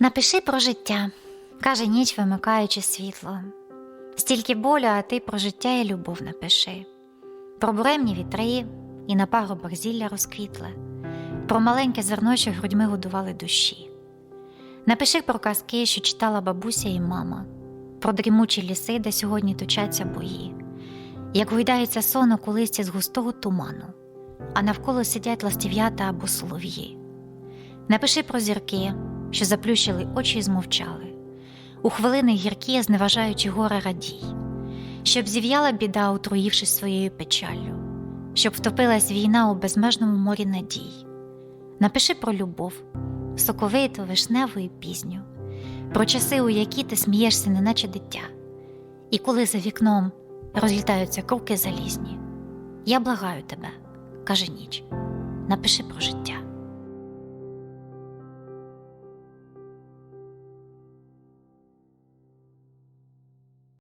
Напиши про життя, каже ніч, вимикаючи світло. Стільки болю, а ти про життя і любов напиши. Про буремні вітри і на пагорбах зілля розквітле, про маленьке зерно, що грудьми годували душі. Напиши про казки, що читала бабуся і мама, про дрімучі ліси, де сьогодні точаться бої, як гойдається сон у листі з густого туману, а навколо сидять ластів'ята або солов'ї. Напиши про зірки, що заплющили очі і змовчали, у хвилини гіркі, зневажаючи горе радій, щоб зів'яла біда, отруївшись своєю печаллю, щоб втопилась війна у безмежному морі надій. Напиши про любов, соковиту, вишневу і пізню, про часи, у які ти смієшся, неначе дитя, і коли за вікном розлітаються круки залізні. Я благаю тебе, каже ніч, напиши про життя.